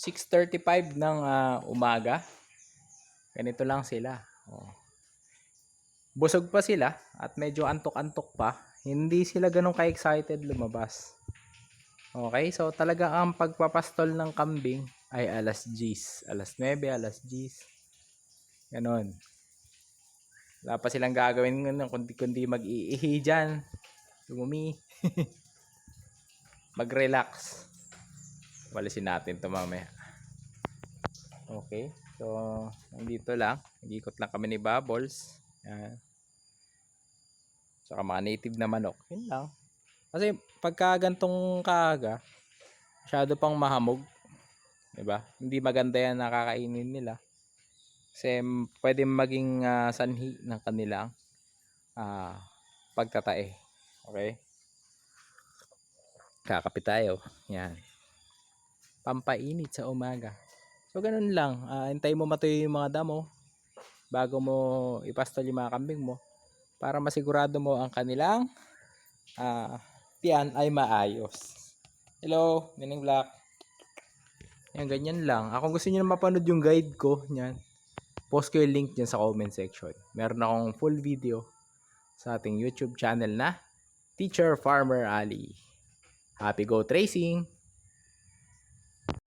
6.35 ng ah, umaga. Ganito lang sila. Oh. Busog pa sila at medyo antok-antok pa. Hindi sila ganun ka-excited lumabas. Okay, so talaga ang pagpapastol ng kambing ay alas 10. Alas 9, alas 10. Ganon. Wala pa silang gagawin ngayon kundi, kundi mag-iihi dyan. Tumumi. Mag-relax. Walisin natin ito mamaya. Okay. So, nandito lang. Nag-ikot lang kami ni Bubbles. Yan. Saka mga native na manok. Yun lang. Kasi pagka gantong kaaga, masyado pang mahamog. 'Di ba? Hindi maganda yan nakakainin nila. Kasi pwede maging ah, sanhi ng kanilang ah, pagtatae. Okay? Kakapit tayo. Yan. Pampainit sa umaga. So, ganun lang. Ah, hintayin mo matuyo yung mga damo bago mo ipastol yung mga kambing mo para masigurado mo ang kanilang ah, tiyan ay maayos. Hello, Nining Black. Yan, ganyan lang. Ah, kung gusto niyo na mapanood yung guide ko, yan, post ko yung link dyan sa comment section. Meron akong full video sa ating YouTube channel na Teacher Farmer Ali. Happy Go Tracing!